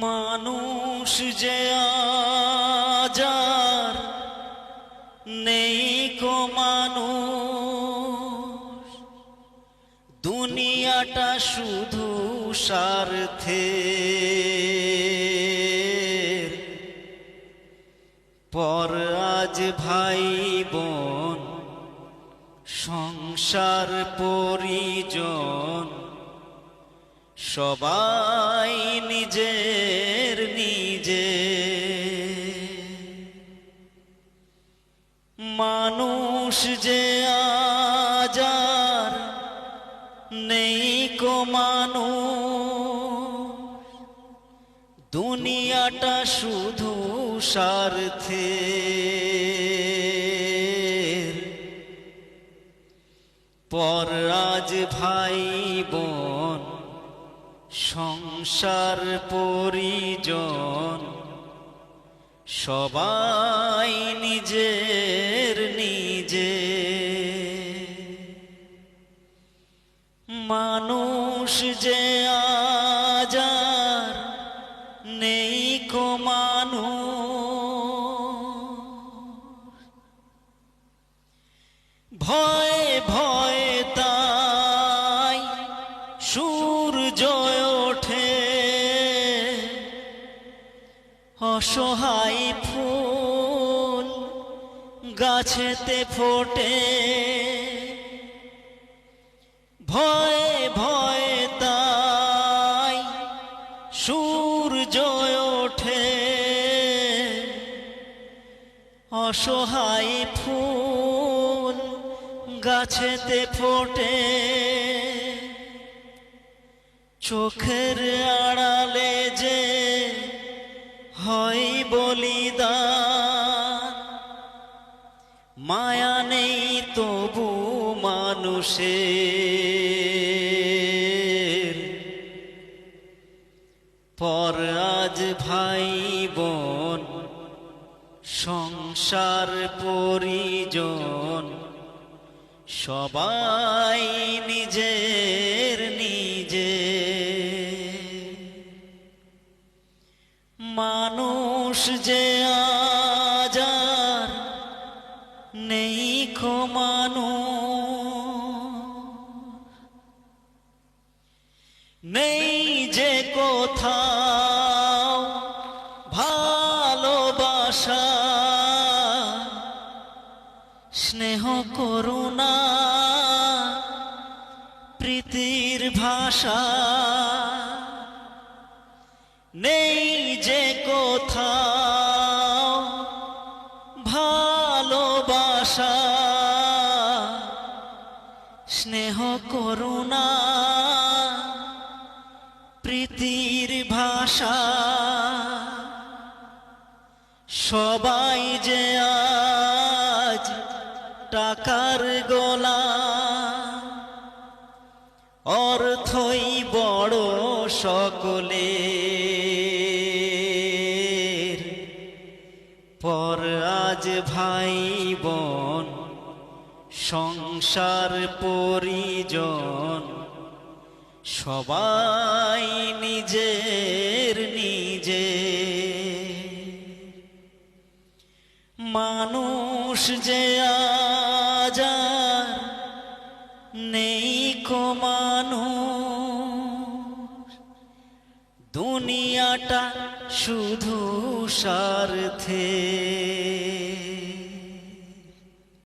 মানুষ যে আজার নেই কো মানুষ। দুনিয়াটা শুধু স্বার্থে। পর আজ ভাই বোন সংসার পরিজন। সবাই নিজের নিজে। মানুষ যে আজার নেই কো মানুষ, দুনিয়াটা শুধু স্বার্থে। পর আজ ভাই বোন সংসার পরিজন সবাই নিজের নিজে। মানুষ যে আজার নেই কো মানুষ অসহায় ফুল গাছেতে ফোটে। ভয় ভয় তাই সূর্য ওঠে। অসহায় ফুল গাছেতে ফোটে। চোখের আড়ালে মায়া নেই তবু মানুষের। পর আজ ভাই বোন সংসার পরিজন, সবাই নিজের নিজে। মানুষ যে নেই মানুষ নেই যে কোথাও ভালোবাসা স্নেহ করুণা প্রীতির ভাষা। নেই ভালোবাসা, স্নেহ, করুণা, প্রীতির ভাষা, সবাই যে আজ টাকার গোলা, অর্থই বড় সকলে পর আজ ভাই বোন সংসার পরিজন সবাই নিজের নিজে। মানুষ যে আজার নেই কো মানুষ দুনিয়াটা শুধু স্বার্থে।